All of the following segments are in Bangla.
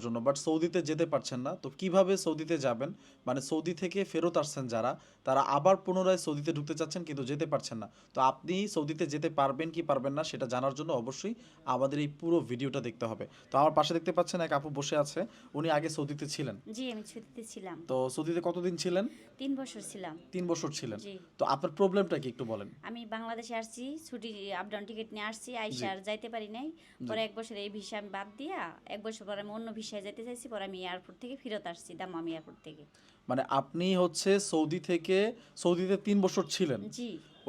জন্য বাট সৌদিতে যেতে পারছেন না। তো কীভাবে সৌদিতে যাবেন? মানে সৌদি থেকে ফেরত আসছেন যারা? তারা আবার পুনরায় সৌদিতে ঢুকতে চাচ্ছেন কিন্তু যেতে পারছেন না। তো আপনি সৌদিতে যেতে পারবেন কি পারবেন না সেটা জানার জন্য অবশ্যই আমাদের এই পুরো ভিডিওটা দেখতে হবে। তো আমার পাশে দেখতে পাচ্ছেন এক আপু বসে আছে উনি আগে সৌদিতে ছিলেন। জি আমি ছুটিতে ছিলাম। তো সৌদিতে কতদিন ছিলেন? তিন বছর ছিলাম। তিন বছর ছিলেন। তো আপনার প্রবলেমটা কি একটু বলেন। আমি বাংলাদেশে আসছি ছুটি আপ ডাউন টিকিট নিয়ে আসছি আইসা আর যাইতে পারি নাই। পরে এক বছর এই ভিসা আমি বাদ দিয়া এক বছর পরে আমি অন্য ভিসায় যেতে চাইছি পরে আমি এয়ারপোর্ট থেকে ফেরত আসছি দামাম এয়ারপোর্ট থেকে। মানে আপনি হচ্ছে সৌদি থেকে সৌদিতে তিন বছর ছিলেন।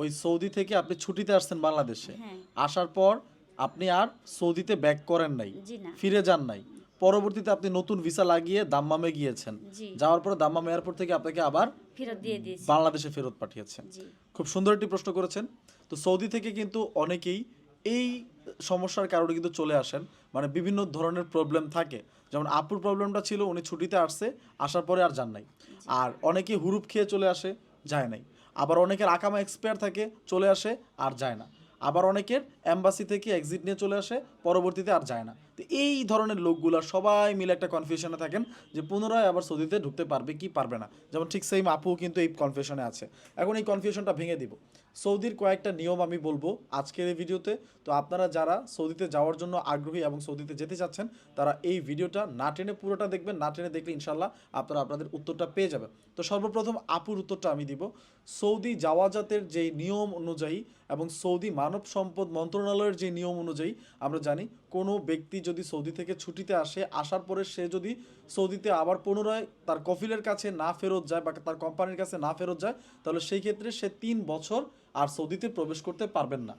ওই সৌদি থেকে আপনি ছুটিতে আসছেন বাংলাদেশে। হ্যাঁ। আসার পর আপনি আর সৌদিতে ব্যাক করেন নাই ফিরে যান নাই। পরবর্তীতে আপনি নতুন ভিসা লাগিয়ে দাম্মামে গিয়েছেন। যাওয়ার পরে দাম্মাম এয়ারপোর্ট থেকে আপনাকে আবার ফেরত দিয়ে দিয়েছি। বাংলাদেশে ফেরত পাঠিয়েছেন। খুব সুন্দর একটি প্রশ্ন করেছেন। তো সৌদি থেকে কিন্তু অনেকেই এই সমস্যার কারণে কিন্তু চলে আসেন। মানে বিভিন্ন ধরনের প্রবলেম থাকে। যেমন আপুর প্রবলেমটা ছিল উনি ছুটিতে আসছে আসার পরে আর যান নাই। আর অনেকে হুরুপ খেয়ে চলে আসে যায় নাই। আবার অনেকের আকামা এক্সপায়ার থাকে চলে আসে আর যায় না। আবার অনেকের অ্যাম্বাসি থেকে এক্সিট নিয়ে চলে আসে পরবর্তীতে আর যায় না। তো এই ধরনের লোকগুলা সবাই মিলে একটা কনফিউশনে থাকেন যে পুনরায় আবার সৌদিতে ঢুকতে পারবে কি পারবে না। যেমন ঠিক সেম আপু কিন্তু এই কনফিউশনে আছে। এখন এই কনফিউশনটা ভেঙে দিব। সৌদির কয়েকটা নিয়ম আমি বলব আজকের এই ভিডিওতে। তো আপনারা যারা সৌদিতে যাওয়ার জন্য আগ্রহী এবং সৌদিতে যেতে চাচ্ছেন, তারা এই ভিডিওটা না টেনে পুরোটা দেখবেন, না টেনে দেখলে ইনশাল্লাহ আপনারা আপনাদের উত্তরটা পেয়ে যাবেন। তো সর্বপ্রথম আপুর উত্তরটা আমি দিব। সৌদি যাওয়াজাতের যেই নিয়ম অনুযায়ী এবং সৌদি মানব সম্পদ মন্ত্রণালয়ের যে নিয়ম অনুযায়ী আমরা জানি কোনো ব্যক্তি যদি সৌদি থেকে ছুটিতে আসে আসার পরে সে যদি সৌদিতে আবার পুনরায় তার কফিলের কাছে না ফেরত যায় বা তার কোম্পানির কাছে না ফেরত যায় তাহলে সেই ক্ষেত্রে সে তিন বছর আর সৌদিতে প্রবেশ করতে পারবেন না।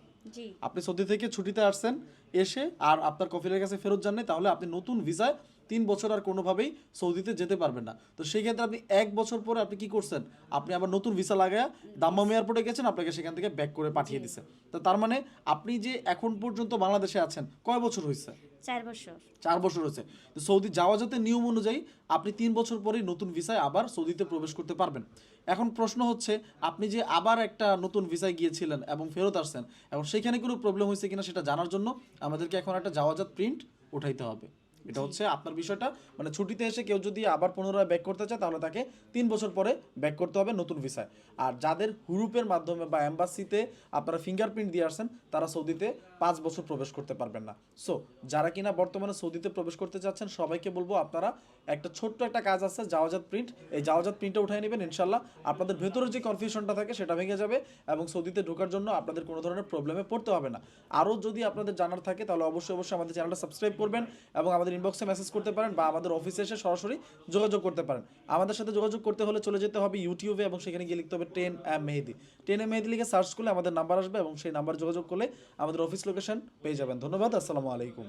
আপনি সৌদি থেকে ছুটিতে আসছেন এসে আর আপনার কফিলের কাছে ফেরত যান নাই তাহলে আপনি নতুন ভিসায় তিন বছর আর কোনোভাবেই সৌদিতে যেতে পারবেন না। তো সেই ক্ষেত্রে আপনি এক বছর পরে আপনি কি করছেন? আপনি আবার নতুন ভিসা লাগায় দাম্মাম এয়ারপোর্টে গেছেন আপনাকে সেখান থেকে ব্যাক করে পাঠিয়ে দিছে। তো তার মানে আপনি যে এখন পর্যন্ত বাংলাদেশে আছেন কয় বছর হয়েছে চার বছর। চার বছর হয়েছে তো সৌদি যাওয়া যাতে নিয়ম অনুযায়ী আপনি তিন বছর পরেই নতুন ভিসায় আবার সৌদিতে প্রবেশ করতে পারবেন। এখন প্রশ্ন হচ্ছে আপনি যে আবার একটা নতুন ভিসায় গিয়েছিলেন এবং ফেরত আসছেন এবং সেখানে কোনো প্রবলেম হয়েছে কিনা সেটা জানার জন্য আমাদেরকে এখন একটা যাওয়াজাত প্রিন্ট উঠাইতে হবে। এটা হচ্ছে আপনার বিষয়টা। মানে ছুটিতে এসে কেউ যদি আবার পুনরায় ব্যাক করতে চায় তাহলে তাকে তিন বছর পরে ব্যাক করতে হবে নতুন ভিসায় আর যাদের হুরুপের মাধ্যমে বা অ্যাম্বাসিতে আপনারা ফিঙ্গারপ্রিন্ট দিয়ে আসছেন তারা সৌদিতে পাঁচ বছর প্রবেশ করতে পারবেন না। সো যারা কিনা বর্তমানে সৌদিতে প্রবেশ করতে চাচ্ছেন সবাইকে বলব আপনারা একটা ছোট্ট একটা কাজ আছে জাওয়াজাত প্রিন্ট এই জাওয়াজাত প্রিন্টটা উঠাই নেবেন ইনশাল্লাহ আপনাদের ভেতরে যে কনফিউশনটা থাকে সেটা ভেঙে যাবে এবং সৌদিতে ঢোকার জন্য আপনাদের কোনো ধরনের প্রবলেমে পড়তে হবে না। আরও যদি আপনাদের জানার থাকে তাহলে অবশ্যই অবশ্যই আমাদের চ্যানেলটা সাবস্ক্রাইব করবেন এবং আমাদের ইনবক্সে মেসেজ করতে পারেন বা আমাদের অফিসে এসে সরাসরি যোগাযোগ করতে পারেন। আমাদের সাথে যোগাযোগ করতে হলে চলে যেতে হবে ইউটিউবে এবং সেখানে গিয়ে লিখতে হবে ten M Mehedi. Ten A Mehedi লিখে সার্চ করলে আমাদের নাম্বার আসবে এবং সেই নাম্বার যোগাযোগ করলে আমাদের অফিস লোকেশন পেয়ে যাবেন। ধন্যবাদ, আসসালামু আলাইকুম।